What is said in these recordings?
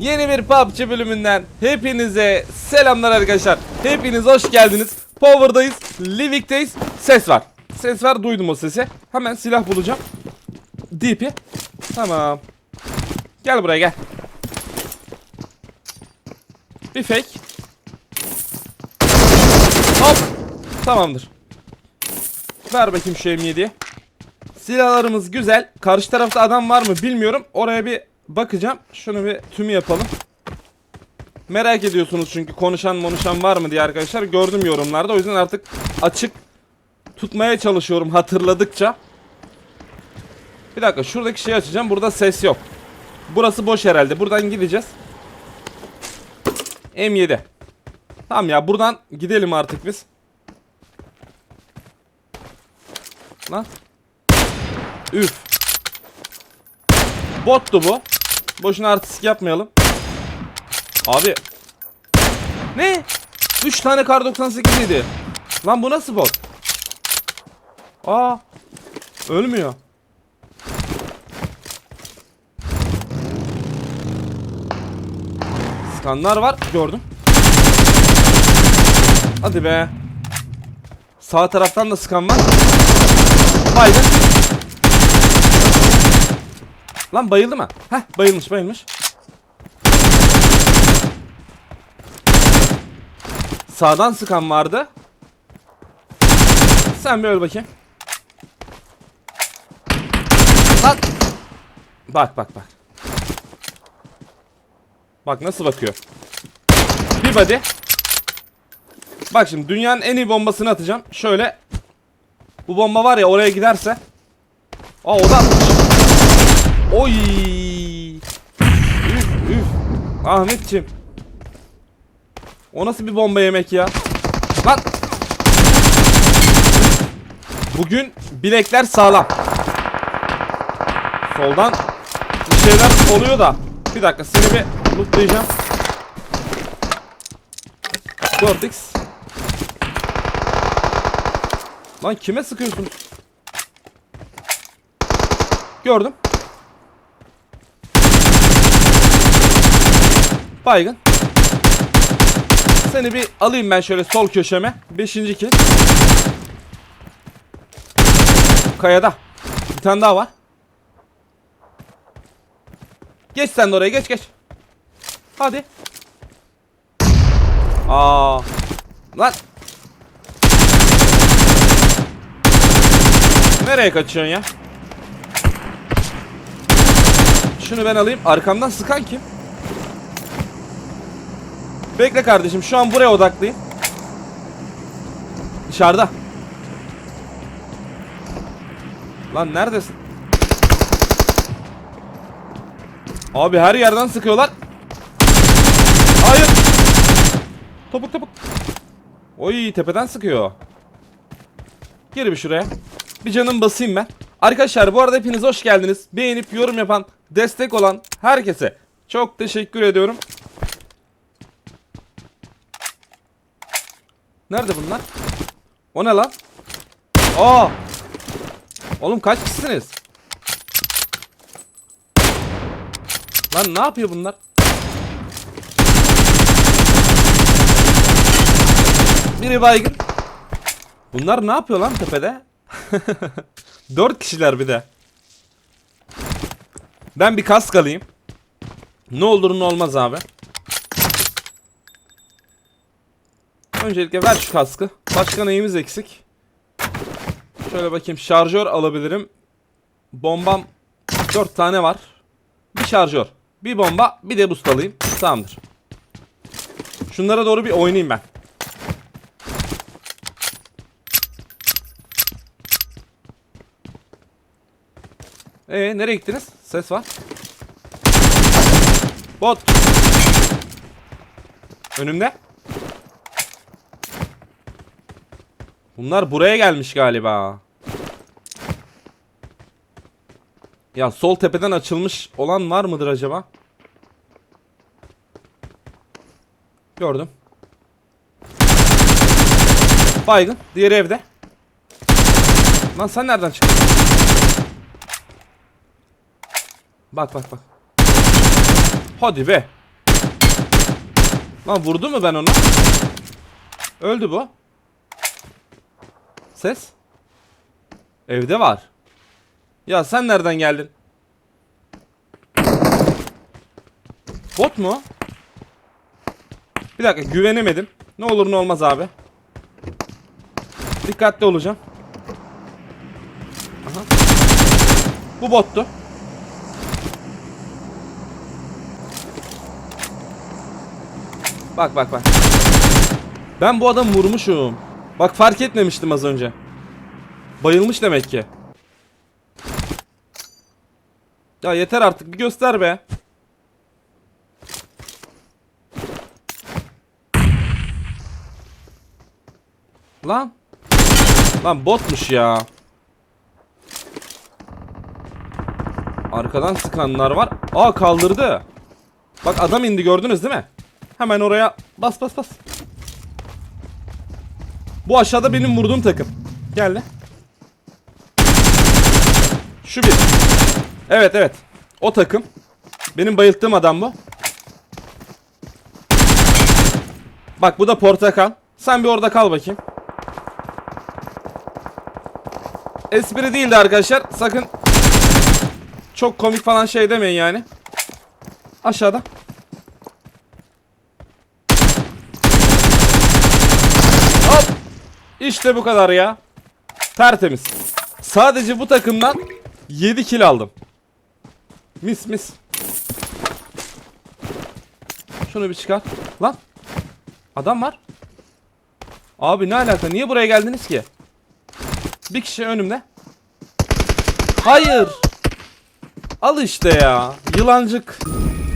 Yeni bir PUBG bölümünden hepinize selamlar arkadaşlar. Hepiniz hoş geldiniz. Power'dayız, Livik'teyiz. Ses var. Ses var, duydum o sesi. Hemen silah bulacağım. DP. Tamam. Gel buraya gel. Bir fake. Hop. Tamamdır. Ver bakayım şu M7'yi. Silahlarımız güzel. Karşı tarafta adam var mı bilmiyorum. Oraya bir bakacağım. Şunu bir tümü yapalım. Merak ediyorsunuz çünkü konuşan konuşan var mı diye arkadaşlar. Gördüm yorumlarda. O yüzden artık açık tutmaya çalışıyorum hatırladıkça. Bir dakika şuradaki şeyi açacağım. Burada ses yok. Burası boş herhalde. Buradan gideceğiz. M7. Tamam ya buradan gidelim artık biz. Lan. Üf. Bottu bu. Boşuna artistik yapmayalım. Abi. Ne? 3 tane kar 98 yedi. Lan bu nasıl bot? Aa. Ölmüyor. Skanlar var. Gördüm. Hadi be. Sağ taraftan da skan var. Baygın. Lan bayıldı mı? Heh bayılmış bayılmış. Sağdan sıkan vardı. Sen bir öl bakayım. Lan. Bak bak bak. Bak nasıl bakıyor. Bir body. Bak şimdi dünyanın en iyi bombasını atacağım. Şöyle. Bu bomba var ya oraya giderse. Aa o da atmış. Oy. Üf üf. Ahmetçim. O nasıl bir bomba yemek ya? Lan. Bugün bilekler sağlam. Soldan bir şeyler oluyor da. Bir dakika seni bir lootlayacağım. 4x. Lan kime sıkıyorsun? Gördüm. Baygın. Seni bir alayım ben şöyle sol köşeme. Beşinci kill. Kayada. Bir tane daha var. Geç sen de oraya geç geç. Hadi. Aa. Lan. Nereye kaçıyorsun ya? Şunu ben alayım. Arkamdan sıkan kim? Bekle kardeşim. Şu an buraya odaklıyım. Dışarıda. Lan neredesin? Abi her yerden sıkıyorlar. Hayır. Topuk topuk. Oy tepeden sıkıyor. Gel bir şuraya. Bir canım basayım ben. Arkadaşlar bu arada hepiniz hoş geldiniz. Beğenip yorum yapan, destek olan herkese çok teşekkür ediyorum. Nerede bunlar? O ne lan? Aa! Oğlum kaç kişisiniz? Lan ne yapıyor bunlar? Biri baygın. Bunlar ne yapıyor lan tepede? Dört kişiler bir de. Ben bir kask alayım. Ne olur ne olmaz abi. Öncelikle ver şu kaskı. Başka neyimiz eksik? Şöyle bakayım şarjör alabilirim. Bombam 4 tane var. Bir şarjör. Bir bomba bir de boost alayım. Tamamdır. Şunlara doğru bir oynayayım ben. Ee nereye gittiniz? Ses var. Bot. Önümde. Bunlar buraya gelmiş galiba. Ya sol tepeden açılmış olan var mıdır acaba? Gördüm. Baygın. Diğeri evde. Lan sen nereden çıktın? Bak bak bak. Hadi be. Lan vurdu mu ben onu? Öldü bu. Ses? Evde var. Ya sen nereden geldin? Bot mu? Bir dakika güvenemedim. Ne olur ne olmaz abi. Dikkatli olacağım. Aha. Bu bottu. Bak bak bak. Ben bu adamı vurmuşum. Bak fark etmemiştim az önce. Bayılmış demek ki. Ya yeter artık bir göster be. Lan. Lan botmuş ya. Arkadan sıkanlar var. Aa kaldırdı. Bak adam indi gördünüz değil mi? Hemen oraya bas bas bas. Bu aşağıda benim vurduğum takım. Geldi. Şu bir. Evet evet. O takım. Benim bayılttığım adam bu. Bak bu da portakal. Sen bir orada kal bakayım. Espri değildi arkadaşlar. Sakın çok komik falan şey demeyin yani. Aşağıda. Hop. İşte bu kadar ya. Tertemiz. Sadece bu takımdan 7 kill aldım. Mis mis. Şunu bir çıkar. Lan. Adam var. Abi ne alaka? Niye buraya geldiniz ki? Bir kişi önümde. Hayır. Al işte ya. Yılancık.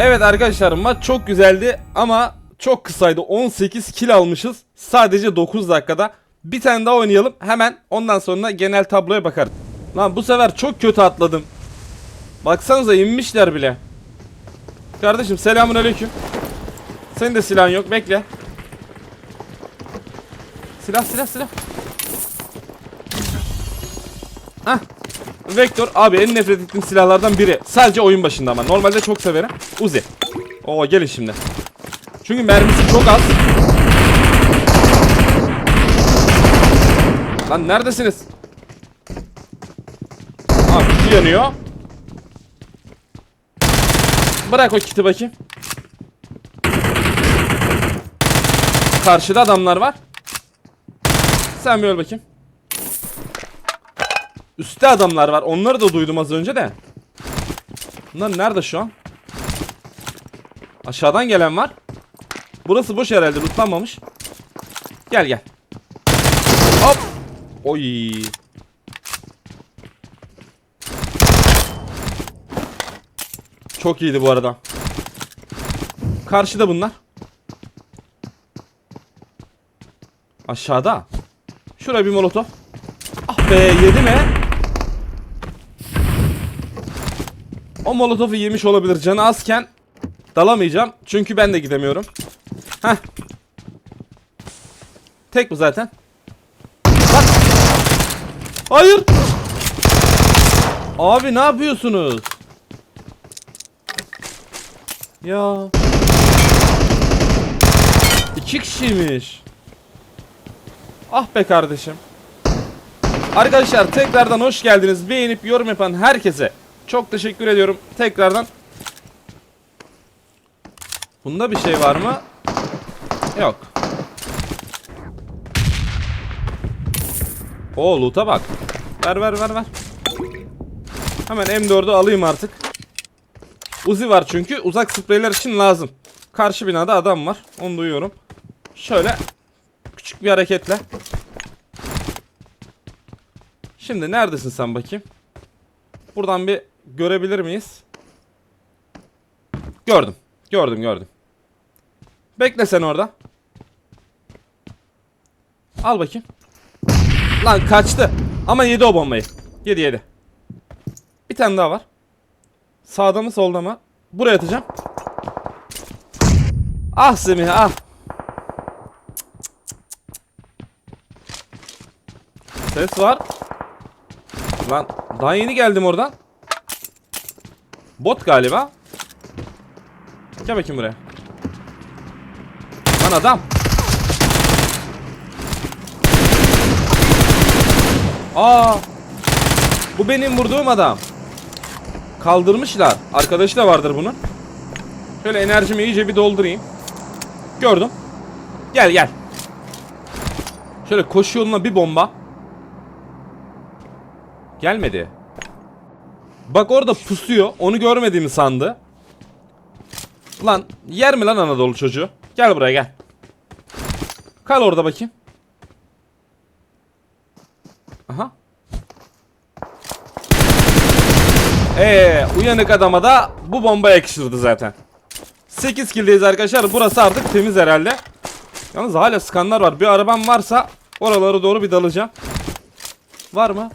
Evet arkadaşlar maç çok güzeldi ama çok kısaydı. 18 kill almışız. Sadece 9 dakikada. Bir tane daha oynayalım. Hemen ondan sonra genel tabloya bakarız. Lan bu sefer çok kötü atladım. Baksanıza inmişler bile. Kardeşim selamun aleyküm. Senin de silahın yok. Bekle. Silah silah silah. Hah. Vektör abi en nefret ettiğim silahlardan biri. Sadece oyun başında ama. Normalde çok severim. Uzi. Oo gelin şimdi. Çünkü mermisi çok az. Lan neredesiniz? Abi kiti yanıyor. Bırak o kiti bakayım. Karşıda adamlar var. Sen bir öl bakayım. Üstte adamlar var. Onları da duydum az önce de. Bunlar nerede şu an? Aşağıdan gelen var. Burası boş herhalde. Lootlanmamış. Gel gel. Oy. Çok iyiydi bu arada. Karşıda bunlar. Aşağıda. Şuraya bir molotof. Ah be yedi mi? O molotofu yemiş olabilir. Canı azken dalamayacağım. Çünkü ben de gidemiyorum. Heh. Tek bu zaten. Hayır. Abi ne yapıyorsunuz? Ya. İki kişiymiş. Ah be kardeşim. Arkadaşlar tekrardan hoş geldiniz. Beğenip yorum yapan herkese çok teşekkür ediyorum. Tekrardan. Bunda bir şey var mı? Yok. Oo loot'a bak. Ver ver ver ver. Hemen M4'ü alayım artık. Uzi var çünkü uzak spreyler için lazım. Karşı binada adam var. Onu duyuyorum. Şöyle küçük bir hareketle. Şimdi neredesin sen bakayım? Buradan bir görebilir miyiz? Gördüm. Gördüm gördüm. Bekle sen orada. Al bakayım. Lan kaçtı. Ama yedi o bombayı. Yedi yedi. Bir tane daha var. Sağda mı solda mı? Buraya atacağım. Ah Semih ah. Ses var. Lan daha yeni geldim oradan. Bot galiba. Gel bakayım buraya. Lan adam. Aa. Bu benim vurduğum adam. Kaldırmışlar. Arkadaşı da vardır bunun. Şöyle enerjimi iyice bir doldurayım. Gördüm. Gel gel. Şöyle koşu yoluna bir bomba. Gelmedi. Bak orada pusuyor. Onu görmediğimi sandı. Lan yer mi lan Anadolu çocuğu? Gel buraya gel. Kal orada bakayım. Aha. Ee, uyanık adama da bu bomba yakışırdı zaten. 8 kill'deyiz arkadaşlar. Burası artık temiz herhalde. Yalnız hala skanlar var. Bir arabam varsa oralara doğru bir dalacağım. Var mı?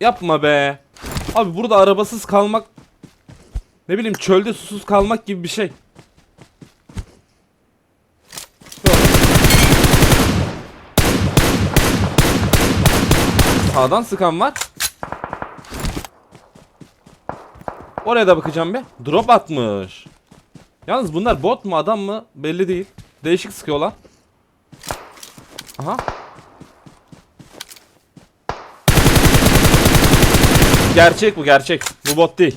Yapma be. Abi burada arabasız kalmak ne bileyim çölde susuz kalmak gibi bir şey. Sağdan sıkan var. Oraya da bakacağım bir. Drop atmış. Yalnız bunlar bot mu adam mı belli değil. Değişik sıkıyorlar. Aha. Gerçek bu gerçek. Bu bot değil.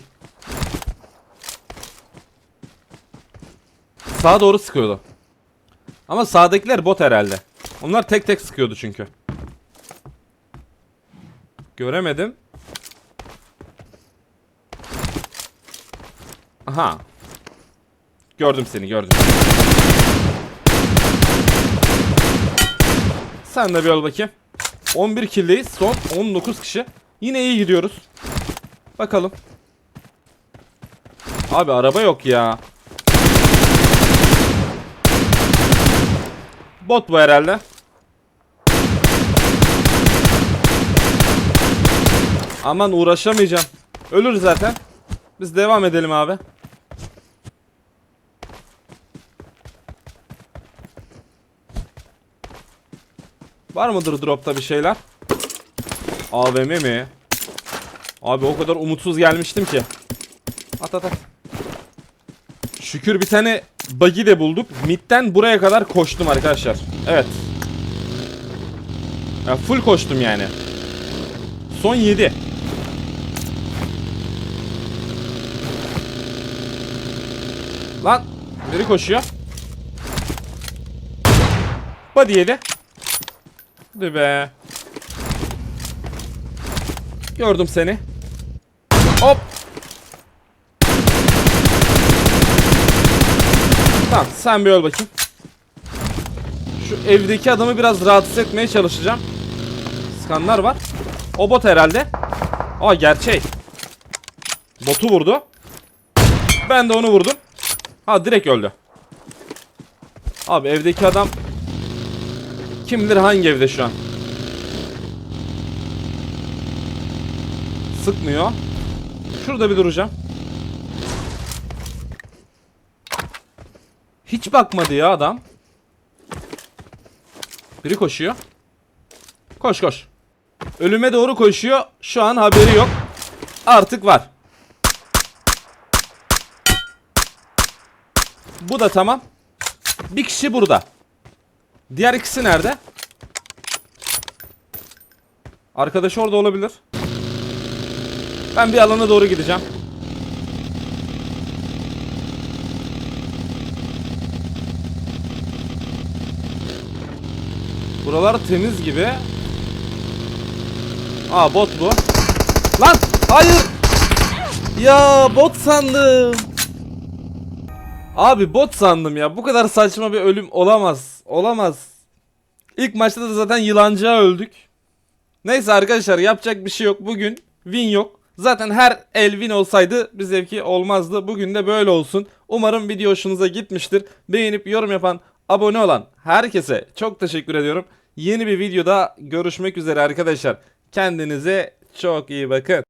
Sağa doğru sıkıyordu. Ama sağdakiler bot herhalde. Onlar tek tek sıkıyordu çünkü. Göremedim. Aha. Gördüm seni gördüm. Sen de bir yol bakayım. 11 kill'deyiz. Son 19 kişi. Yine iyi gidiyoruz. Bakalım. Abi araba yok ya. Bot bu herhalde. Aman uğraşamayacağım. Ölür zaten. Biz devam edelim abi. Var mıdır dropta bir şeyler? AVM mi? Abi o kadar umutsuz gelmiştim ki. At at at. Şükür bir tane buggy de bulduk. Mid'den buraya kadar koştum arkadaşlar. Evet. Ya full koştum yani. Son 7. Lan biri koşuyor. Body yedi. Hadi be. Gördüm seni. Hop. Tamam sen bir öl bakayım. Şu evdeki adamı biraz rahatsız etmeye çalışacağım. Skanlar var. O bot herhalde. Aa gerçek. Botu vurdu. Ben de onu vurdum. Ha direkt öldü. Abi evdeki adam kim bilir hangi evde şu an. Sıkmıyor. Şurada bir duracağım. Hiç bakmadı ya adam. Biri koşuyor. Koş koş. Ölüme doğru koşuyor. Şu an haberi yok. Artık var. Bu da tamam. Bir kişi burada. Diğer ikisi nerede? Arkadaş orada olabilir. Ben bir alana doğru gideceğim. Buralar temiz gibi. Aa bot bu. Lan hayır. Ya bot sandım. Abi bot sandım ya. Bu kadar saçma bir ölüm olamaz. Olamaz. İlk maçta da zaten yılancığa öldük. Neyse arkadaşlar yapacak bir şey yok. Bugün win yok. Zaten her el win olsaydı bir zevki olmazdı. Bugün de böyle olsun. Umarım video hoşunuza gitmiştir. Beğenip yorum yapan, abone olan herkese çok teşekkür ediyorum. Yeni bir videoda görüşmek üzere arkadaşlar. Kendinize çok iyi bakın.